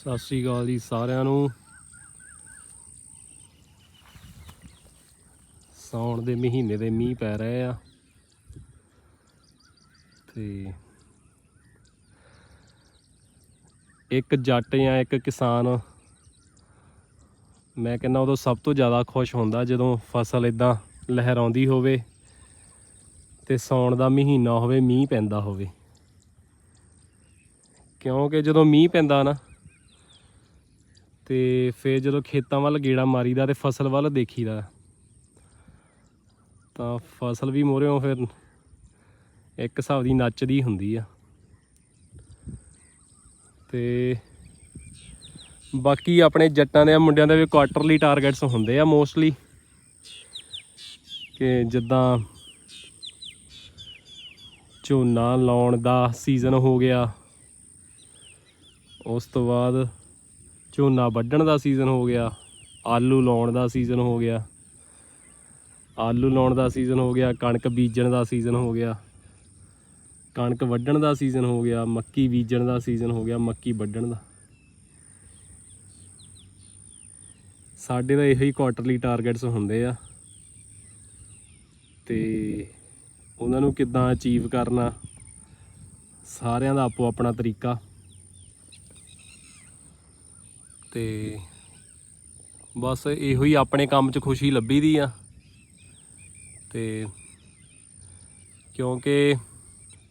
ਸਤਿ ਸ੍ਰੀ ਅਕਾਲ ਜੀ ਸਾਰਿਆਂ ਨੂੰ। ਸਾਉਣ ਦੇ ਮਹੀਨੇ ਦੇ ਮੀਂਹ ਪੈ ਰਹੇ ਆ। ਤੇ ਇੱਕ ਜੱਟ ਜਾਂ ਇੱਕ ਕਿਸਾਨ, ਮੈਂ ਕਹਿੰਦਾ ਉਦੋਂ ਸਭ ਤੋਂ ਜ਼ਿਆਦਾ ਖੁਸ਼ ਹੁੰਦਾ ਜਦੋਂ ਫਸਲ ਇਦਾਂ ਲਹਿਰਾਉਂਦੀ ਹੋਵੇ ਤੇ ਸਾਉਣ ਦਾ ਮਹੀਨਾ ਹੋਵੇ, ਮੀਂਹ ਪੈਂਦਾ ਹੋਵੇ। ਕਿਉਂਕਿ ਜਦੋਂ ਮੀਂਹ ਪੈਂਦਾ ਨਾ ਤੇ ਫਿਰ ਜਦੋਂ ਖੇਤਾਂ ਵੱਲ ਗੇੜਾ ਮਾਰੀਦਾ ਤੇ ਫਸਲ ਵੱਲ ਦੇਖੀਦਾ। ਤਾਂ ਫਸਲ ਵੀ ਮੋਰਿਓਂ ਫਿਰ ਇੱਕ ਹਿਸਾਬ ਦੀ ਨੱਚਦੀ ਹੁੰਦੀ ਆ। ਤੇ ਬਾਕੀ ਆਪਣੇ ਜੱਟਾਂ ਦੇ ਮੁੰਡਿਆਂ ਦੇ ਵੀ ਕੁਆਟਰਲੀ ਟਾਰਗੇਟਸ ਹੁੰਦੇ ਆ ਮੋਸਟਲੀ ਕਿ ਜਿੱਦਾਂ ਝੋਨਾ ਲਾਉਣ ਦਾ ਸੀਜ਼ਨ ਹੋ ਗਿਆ। ਉਸ ਤੋਂ ਬਾਅਦ ਝੋਨਾ ਵੱਢਣ ਦਾ ਸੀਜ਼ਨ ਹੋ ਗਿਆ, ਆਲੂ ਲਾਉਣ ਦਾ ਸੀਜ਼ਨ ਹੋ ਗਿਆ, ਆਲੂ ਲਾਉਣ ਦਾ ਸੀਜ਼ਨ ਹੋ ਗਿਆ, ਕਣਕ ਬੀਜਣ ਦਾ ਸੀਜ਼ਨ ਹੋ ਗਿਆ, ਕਣਕ ਵੱਢਣ ਦਾ ਸੀਜ਼ਨ ਹੋ ਗਿਆ, ਮੱਕੀ ਬੀਜਣ ਦਾ ਸੀਜ਼ਨ ਹੋ ਗਿਆ, ਮੱਕੀ ਵੱਢਣ ਦਾ। ਸਾਡੇ ਦਾ ਇਹੋ ਹੀ ਕੁਆਟਰਲੀ ਟਾਰਗੇਟਸ ਹੁੰਦੇ ਆ। ਤੇ ਉਹਨਾਂ ਨੂੰ ਕਿੱਦਾਂ ਅਚੀਵ ਕਰਨਾ, ਸਾਰਿਆਂ ਦਾ ਆਪੋ ਆਪਣਾ ਤਰੀਕਾ। ਤੇ ਬਸ ਇਹੋ ਹੀ ਆਪਣੇ ਕੰਮ 'ਚ ਖੁਸ਼ੀ ਲੱਭੀ ਦੀ ਆ। ਤੇ ਕਿਉਂਕਿ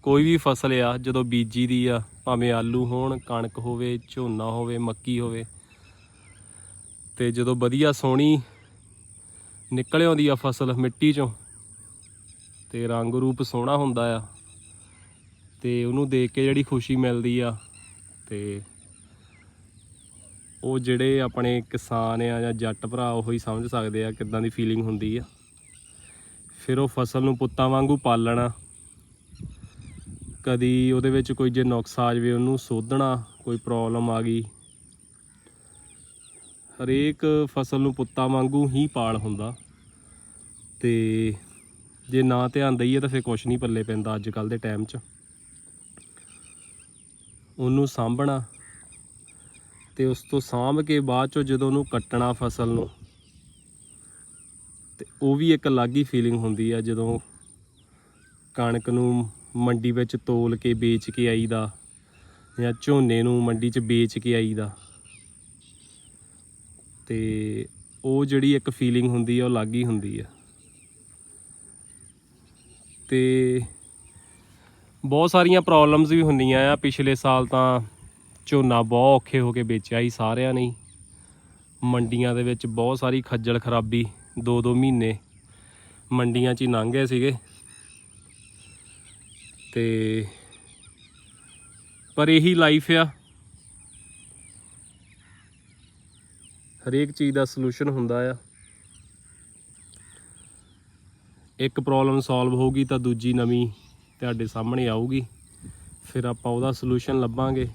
ਕੋਈ ਵੀ ਫਸਲ ਆ, ਜਦੋਂ ਬੀਜੀ ਦੀ ਆ, ਭਾਵੇਂ ਆਲੂ ਹੋਣ, ਕਣਕ ਹੋਵੇ, ਝੋਨਾ ਹੋਵੇ, ਮੱਕੀ ਹੋਵੇ, ਤੇ ਜਦੋਂ ਵਧੀਆ ਸੋਹਣੀ ਨਿਕਲ ਆਉਂਦੀ ਆ ਫਸਲ ਮਿੱਟੀ 'ਚੋਂ, ਤੇ ਰੰਗ ਰੂਪ ਸੋਹਣਾ ਹੁੰਦਾ ਆ, ਤੇ ਉਹਨੂੰ ਦੇਖ ਕੇ ਜਿਹੜੀ ਖੁਸ਼ੀ ਮਿਲਦੀ ਆ, ਤੇ ਉਹ ਜਿਹੜੇ ਆਪਣੇ ਕਿਸਾਨ ਆ ਜਾਂ ਜੱਟ ਭਰਾ ਉਹ ਹੀ ਸਮਝ ਸਕਦੇ ਆ ਕਿੱਦਾਂ ਦੀ ਫੀਲਿੰਗ ਹੁੰਦੀ ਆ। ਫਿਰ ਉਹ ਫਸਲ ਨੂੰ ਪੁੱਤਾਂ ਵਾਂਗੂ ਪਾਲਣਾ, ਕਦੀ ਉਹਦੇ ਵਿੱਚ ਕੋਈ ਜੇ ਨੁਕਸ ਆ ਜਾਵੇ ਉਹਨੂੰ ਸੋਧਣਾ, ਕੋਈ ਪ੍ਰੋਬਲਮ ਆ ਗਈ। ਹਰੇਕ ਫਸਲ ਨੂੰ ਪੁੱਤਾਂ ਵਾਂਗੂ ਹੀ ਪਾਲ ਹੁੰਦਾ। ਤੇ ਜੇ ਨਾ ਧਿਆਨ ਦਈਏ ਤਾਂ ਫਿਰ ਕੁਝ ਨਹੀਂ ਪੱਲੇ ਪੈਂਦਾ ਅੱਜ ਕੱਲ ਦੇ ਟਾਈਮ 'ਚ। ਉਹਨੂੰ ਸਾਂਭਣਾ ਤੇ ਉਸ ਤੋਂ ਸਾਂਭ ਕੇ ਬਾਅਦ ਚੋਂ ਜਦੋਂ ਉਹਨੂੰ ਕੱਟਣਾ ਫਸਲ ਨੂੰ, ਤੇ ਉਹ ਵੀ ਇੱਕ ਅਲੱਗ ਹੀ ਫੀਲਿੰਗ ਹੁੰਦੀ ਆ ਜਦੋਂ ਕਣਕ ਨੂੰ ਮੰਡੀ ਵਿੱਚ ਤੋਲ ਕੇ ਵੇਚ ਕੇ ਆਈਦਾ ਜਾਂ ਝੋਨੇ ਨੂੰ ਮੰਡੀ 'ਚ ਵੇਚ ਕੇ ਆਈਦਾ। ਤੇ ਉਹ ਜਿਹੜੀ ਇੱਕ ਫੀਲਿੰਗ ਹੁੰਦੀ ਆ, ਉਹ ਅਲੱਗ ਹੀ ਹੁੰਦੀ ਆ। ਤੇ ਬਹੁਤ ਸਾਰੀਆਂ ਪ੍ਰੋਬਲਮਸ ਵੀ ਹੁੰਦੀਆਂ ਆ, ਪਿਛਲੇ ਸਾਲ ਤਾਂ ਝੋਨਾ ਬਹੁਤ ਔਖੇ ਹੋ ਕੇ ਵੇਚਿਆ ਹੀ ਸਾਰਿਆਂ ਨੇ ਮੰਡੀਆਂ ਦੇ ਵਿੱਚ ਬਹੁਤ ਸਾਰੀ ਖੱਜਲ ਖਰਾਬੀ, ਦੋ ਦੋ ਮਹੀਨੇ ਮੰਡੀਆਂ 'ਚ ਹੀ ਲੰਘ ਗਏ ਸੀਗੇ। ਤੇ ਪਰ ਇਹੀ ਲਾਈਫ ਆ। ਹਰੇਕ ਚੀਜ਼ ਦਾ ਸੋਲੂਸ਼ਨ ਹੁੰਦਾ ਆ। ਇੱਕ ਪ੍ਰੋਬਲਮ ਸੋਲਵ ਹੋਊਗੀ ਤਾਂ ਦੂਜੀ ਨਵੀਂ ਤੁਹਾਡੇ ਸਾਹਮਣੇ ਆਊਗੀ। ਫਿਰ ਆਪਾਂ ਉਹਦਾ ਸੋਲੂਸ਼ਨ ਲੱਭਾਂਗੇ।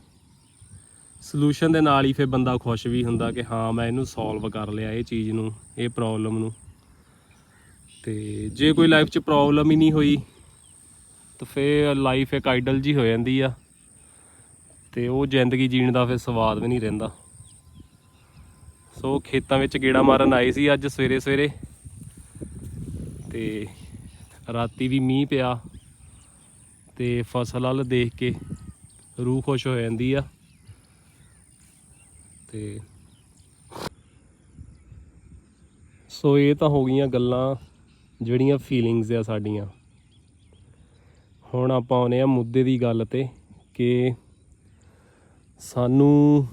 ਸੋਲੂਸ਼ਨ ਦੇ ਨਾਲ ਹੀ ਫਿਰ ਬੰਦਾ ਖੁਸ਼ ਵੀ ਹੁੰਦਾ ਕਿ ਹਾਂ, ਮੈਂ ਇਹਨੂੰ ਸੋਲਵ ਕਰ ਲਿਆ ਇਹ ਚੀਜ਼ ਨੂੰ, ਇਹ ਪ੍ਰੋਬਲਮ ਨੂੰ। ਤੇ ਜੇ ਕੋਈ ਲਾਈਫ 'ਚ ਪ੍ਰੋਬਲਮ ਹੀ ਨਹੀਂ ਹੋਈ, ਤਾਂ ਫਿਰ ਲਾਈਫ ਇੱਕ ਆਈਡਲ ਜੀ ਹੋ ਜਾਂਦੀ ਆ। ਤੇ ਉਹ ਜ਼ਿੰਦਗੀ ਜੀਣ ਦਾ ਫਿਰ ਸਵਾਦ ਵੀ ਨਹੀਂ ਰਹਿੰਦਾ। ਸੋ ਖੇਤਾਂ ਵਿੱਚ ਗੇੜਾ ਮਾਰਨ ਆਏ ਸੀ ਅੱਜ ਸਵੇਰੇ ਸਵੇਰੇ ਤੇ ਰਾਤੀ ਵੀ ਮੀਂਹ ਪਿਆ। ਤੇ ਫਸਲ ਵੱਲ ਦੇਖ ਕੇ ਰੂਹ ਖੁਸ਼ ਹੋ ਜਾਂਦੀ ਆ। ਤੇ ਸੋ ਇਹ ਤਾਂ ਹੋ ਗਈਆਂ ਗੱਲਾਂ ਜਿਹੜੀਆਂ ਫੀਲਿੰਗਸ ਆ ਸਾਡੀਆਂ। ਹੁਣ ਆਪਾਂ ਆਉਨੇ ਆ ਮੁੱਦੇ ਦੀ ਗੱਲ ਤੇ ਕਿ ਸਾਨੂੰ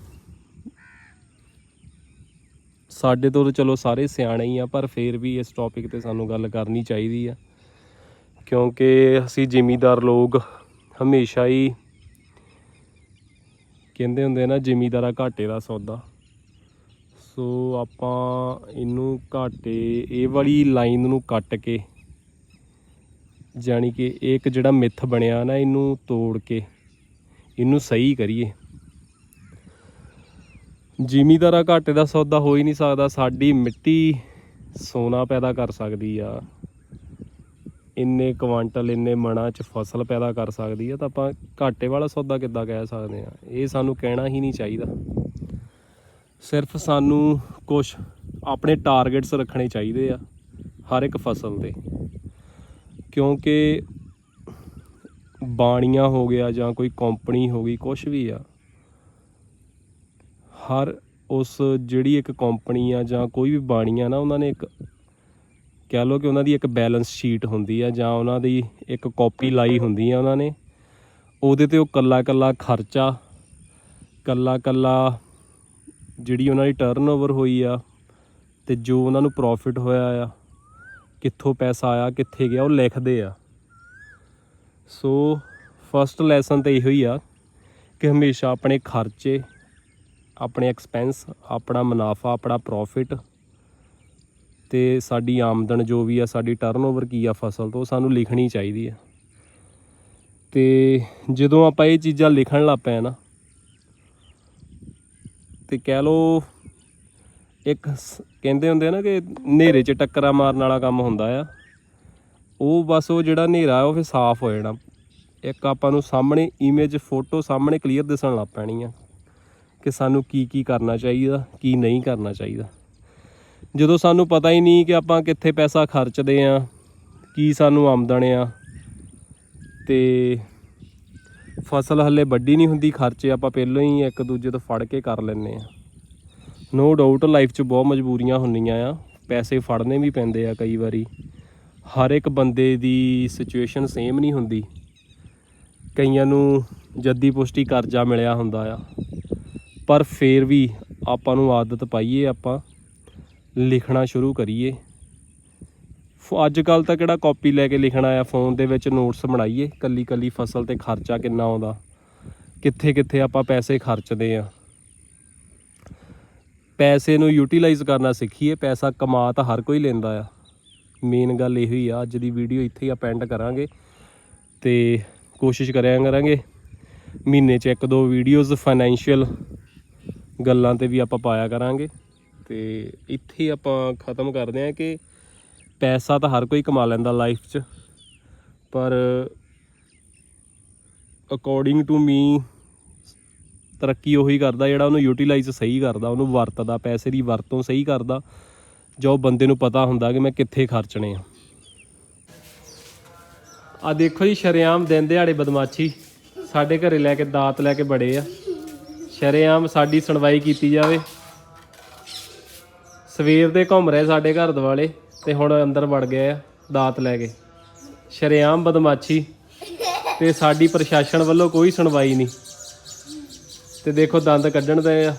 ਸਾਡੇ ਤੋਂ ਤਾਂ ਚਲੋ ਸਾਰੇ ਸਿਆਣੇ ਹੀ ਆ, ਪਰ ਫੇਰ ਵੀ ਇਸ ਟੌਪਿਕ ਤੇ ਸਾਨੂੰ ਗੱਲ ਕਰਨੀ ਚਾਹੀਦੀ ਆ। ਕਿਉਂਕਿ ਅਸੀਂ ਜ਼ਿਮੀਦਾਰ ਲੋਕ ਹਮੇਸ਼ਾ ਹੀ ਕਹਿੰਦੇ ਹੁੰਦੇ ਨਾ, ਜ਼ਿਮੀਦਾਰਾ ਘਾਟੇ ਦਾ ਸੌਦਾ। ਸੋ ਆਪਾਂ ਇਹਨੂੰ ਘਾਟੇ, ਇਹ ਵਾਲੀ ਲਾਈਨ ਨੂੰ ਕੱਟ ਕੇ, ਜਾਣੀ ਕਿ ਇਹ ਇੱਕ ਜਿਹੜਾ ਮਿੱਥ ਬਣਿਆ ਨਾ, ਇਹਨੂੰ ਤੋੜ ਕੇ, ਇਹਨੂੰ ਸਹੀ ਕਰੀਏ। ਜ਼ਿਮੀਦਾਰਾ ਘਾਟੇ ਦਾ ਸੌਦਾ ਹੋ ਹੀ ਨਹੀਂ ਸਕਦਾ, ਸਾਡੀ ਮਿੱਟੀ ਸੋਨਾ ਪੈਦਾ ਕਰ ਸਕਦੀ ਆ। ਇੰਨੇ ਕੁਆਂਟਲ, ਇੰਨੇ ਮਣਾ ਚ ਫਸਲ ਪੈਦਾ ਕਰ ਸਕਦੀ ਆ, ਤਾਂ ਆਪਾਂ ਘਾਟੇ ਵਾਲਾ ਸੌਦਾ ਕਿੱਦਾਂ ਕਹਿ ਸਕਦੇ ਆ? ਇਹ ਸਾਨੂੰ ਕਹਿਣਾ ਹੀ ਨਹੀਂ ਚਾਹੀਦਾ। ਸਿਰਫ ਸਾਨੂੰ ਕੁਝ ਆਪਣੇ ਟਾਰਗੇਟਸ ਰੱਖਣੇ ਚਾਹੀਦੇ ਆ, ਹਰ ਇੱਕ ਫਸਲ ਦੇ। ਕਿਉਂਕਿ ਬਾਣੀਆਂ ਹੋ ਗਿਆ ਜਾਂ ਕੋਈ ਕੰਪਨੀ ਹੋ ਗਈ ਕੁਝ ਵੀ ਆ, ਹਰ ਉਸ ਜਿਹੜੀ ਇੱਕ ਕੰਪਨੀ ਆ ਜਾਂ ਕੋਈ ਵੀ ਬਾਣੀ ਆ ਨਾ, ਉਹਨਾਂ ਨੇ ਇੱਕ ਕਹਿ ਲਓ ਕਿ ਉਹਨਾਂ ਦੀ ਇੱਕ ਬੈਲੈਂਸ ਸ਼ੀਟ ਹੁੰਦੀ ਆ ਜਾਂ ਉਹਨਾਂ ਦੀ ਇੱਕ ਕਾਪੀ ਲਾਈ ਹੁੰਦੀ ਆ ਉਹਨਾਂ ਨੇ, ਉਹਦੇ ਤੇ ਉਹ ਕੱਲਾ ਕੱਲਾ ਖਰਚਾ, ਕੱਲਾ ਕੱਲਾ ਜਿਹੜੀ ਉਹਨਾਂ ਦੀ ਟਰਨਓਵਰ ਹੋਈ ਆ ਤੇ ਜੋ ਉਹਨਾਂ ਨੂੰ ਪ੍ਰੋਫਿਟ ਹੋਇਆ ਆ, ਕਿੱਥੋਂ ਪੈਸਾ ਆਇਆ, ਕਿੱਥੇ ਗਿਆ, ਉਹ ਲਿਖਦੇ ਆ। ਸੋ ਫਸਟ ਲੈਸਨ ਤੇ ਇਹੋ ਹੀ ਆ ਕਿ ਹਮੇਸ਼ਾ ਆਪਣੇ ਖਰਚੇ, ਆਪਣੇ ਐਕਸਪੈਂਸ ਆਪਣਾ ਮੁਨਾਫਾ, ਆਪਣਾ ਪ੍ਰੋਫਿਟ ਤੇ ਸਾਡੀ ਆਮਦਨ ਜੋ ਵੀ ਆ, ਸਾਡੀ ਟਰਨਓਵਰ ਕੀ ਆ ਫਸਲ ਤੋਂ, ਉਹ ਸਾਨੂੰ ਲਿਖਣੀ ਚਾਹੀਦੀ ਆ। ਤੇ ਜਦੋਂ ਆਪਾਂ ਇਹ ਚੀਜ਼ਾਂ ਲਿਖਣ ਲੱਗ ਪਏ ਨਾ, ਤੇ ਕਹਿ ਲਓ ਇੱਕ ਸ- ਕਹਿੰਦੇ ਹੁੰਦੇ ਆ ਨਾ ਕਿ ਹਨੇਰੇ 'ਚ ਟੱਕਰਾ ਮਾਰਨ ਵਾਲਾ ਕੰਮ ਹੁੰਦਾ ਆ। ਉਹ ਬਸ ਉਹ ਜਿਹੜਾ ਹਨੇਰਾ ਆ, ਉਹ ਫਿਰ ਸਾਫ਼ ਹੋ ਜਾਣਾ। ਇੱਕ ਆਪਾਂ ਨੂੰ ਸਾਹਮਣੇ ਇਮੇਜ ਫੋਟੋ ਸਾਹਮਣੇ ਕਲੀਅਰ ਦਿਸਣ ਲੱਗ ਪੈਣੀ ਆ ਕਿ ਸਾਨੂੰ ਕੀ ਕੀ ਕਰਨਾ ਚਾਹੀਦਾ, ਕੀ ਨਹੀਂ ਕਰਨਾ ਚਾਹੀਦਾ। ਜਦੋਂ ਸਾਨੂੰ ਪਤਾ ਹੀ ਨਹੀਂ ਕਿ ਆਪਾਂ ਕਿੱਥੇ ਪੈਸਾ ਖਰਚਦੇ ਆ, ਕੀ ਸਾਨੂੰ ਆਮਦਨ ਆ, ਤੇ ਫਸਲ ਹੱਲੇ ਵੱਡੀ ਨਹੀਂ ਹੁੰਦੀ, ਖਰਚੇ ਆਪਾਂ ਪਹਿਲਾਂ ਹੀ ਇੱਕ ਦੂਜੇ ਤੋਂ ਫੜ ਕੇ ਕਰ ਲੈਂਦੇ ਆ। ਨੋ ਡਾਊਟ ਲਾਈਫ 'ਚ ਬਹੁਤ ਮਜਬੂਰੀਆਂ ਹੁੰਦੀਆਂ ਆ, ਪੈਸੇ ਫੜਨੇ ਵੀ ਪੈਂਦੇ ਆ ਕਈ ਵਾਰੀ। ਹਰ ਇੱਕ ਬੰਦੇ ਦੀ ਸਿਚੁਏਸ਼ਨ ਸੇਮ ਨਹੀਂ ਹੁੰਦੀ। ਕਈਆਂ ਨੂੰ ਜੱਦੀ ਪੁਸ਼ਟੀ ਕਰਜ਼ਾ ਮਿਲਿਆ ਹੁੰਦਾ ਆ, ਪਰ ਫੇਰ ਵੀ ਆਪਾਂ ਨੂੰ ਆਦਤ ਪਾਈਏ ਆਪਾਂ। ਲਿਖਣਾ ਸ਼ੁਰੂ ਕਰੀਏ। ਫ- ਅੱਜ ਕੱਲ ਤਾਂ ਕਿਹੜਾ ਕਾਪੀ ਲੈ ਕੇ ਲਿਖਣਾ ਆ? ਫੋਨ ਦੇ ਵਿੱਚ ਨੋਟਸ ਬਣਾਈਏ। ਕੱਲੀ ਕੱਲੀ ਫਸਲ ਤੇ ਖਰਚਾ ਕਿੰਨਾ ਆਉਂਦਾ? ਕਿੱਥੇ ਕਿੱਥੇ ਆਪਾਂ ਪੈਸੇ ਖਰਚਦੇ ਆ? ਪੈਸੇ ਨੂੰ ਯੂਟਿਲਾਈਜ਼ ਕਰਨਾ ਸਿੱਖੀਏ। ਪੈਸਾ ਕਮਾ ਤਾਂ ਹਰ ਕੋਈ ਲੈਂਦਾ ਆ। ਮੇਨ ਗੱਲ ਇਹੋ ਹੀ ਆ, ਅੱਜ ਦੀ ਵੀਡੀਓ ਇੱਥੇ ਹੀ ਅਪੈਂਡ ਕਰਾਂਗੇ ਤੇ ਕੋਸ਼ਿਸ਼ ਕਰਿਆ ਕਰਾਂਗੇ। ਮਹੀਨੇ 'ਚ ਇੱਕ ਦੋ ਵੀਡੀਓਜ਼ ਫਾਈਨੈਂਸ਼ੀਅਲ ਗੱਲਾਂ ਤੇ ਵੀ ਆਪਾਂ ਪਾਇਆ ਕਰਾਂਗੇ। ਤੇ ਇੱਥੇ ਆਪਾਂ ਖਤਮ ਕਰਦੇ ਹਾਂ ਕਿ ਪੈਸਾ ਤਾਂ ਹਰ ਕੋਈ ਕਮਾ ਲੈਂਦਾ ਲਾਈਫ 'ਚ, ਪਰ ਅਕੋਰਡਿੰਗ ਟੂ ਮੀ ਤਰੱਕੀ ਉਹੀ ਕਰਦਾ ਜਿਹੜਾ ਉਹਨੂੰ ਯੂਟਿਲਾਈਜ਼ ਸਹੀ ਕਰਦਾ, ਉਹਨੂੰ ਵਰਤਦਾ, ਪੈਸੇ ਦੀ ਵਰਤੋਂ ਸਹੀ ਕਰਦਾ, ਜੋ ਬੰਦੇ ਨੂੰ ਪਤਾ ਹੁੰਦਾ ਕਿ ਮੈਂ ਕਿੱਥੇ ਖਰਚਣੇ ਆ। ਆ ਦੇਖੋ ਜੀ, ਸ਼ਰੇਆਮ ਦਿਨ ਦਿਹਾੜੇ ਬਦਮਾਸ਼ੀ, ਸਾਡੇ ਘਰੇ ਲੈ ਕੇ ਦਾਤ ਲੈ ਕੇ ਬੜੇ ਆ। ਸ਼ਰੇਆਮ ਸਾਡੀ ਸੁਣਵਾਈ ਕੀਤੀ ਜਾਵੇ। ਸਵੇਰ ਦੇ ਘੁੰਮ ਰਹੇ ਸਾਡੇ ਘਰ ਦਿਵਾਲੇ ਤੇ ਹੁਣ ਅੰਦਰ ਵੜ ਗਏ ਆ ਦਾਤ ਲੈ ਕੇ। ਸ਼ਰੇਆਮ ਬਦਮਾਸ਼ੀ ਤੇ ਸਾਡੀ ਪ੍ਰਸ਼ਾਸਨ ਵੱਲੋਂ ਕੋਈ ਸੁਣਵਾਈ ਨਹੀਂ। ਤੇ ਦੇਖੋ ਦੰਦ ਕੱਢਣ ਦੇ ਆ।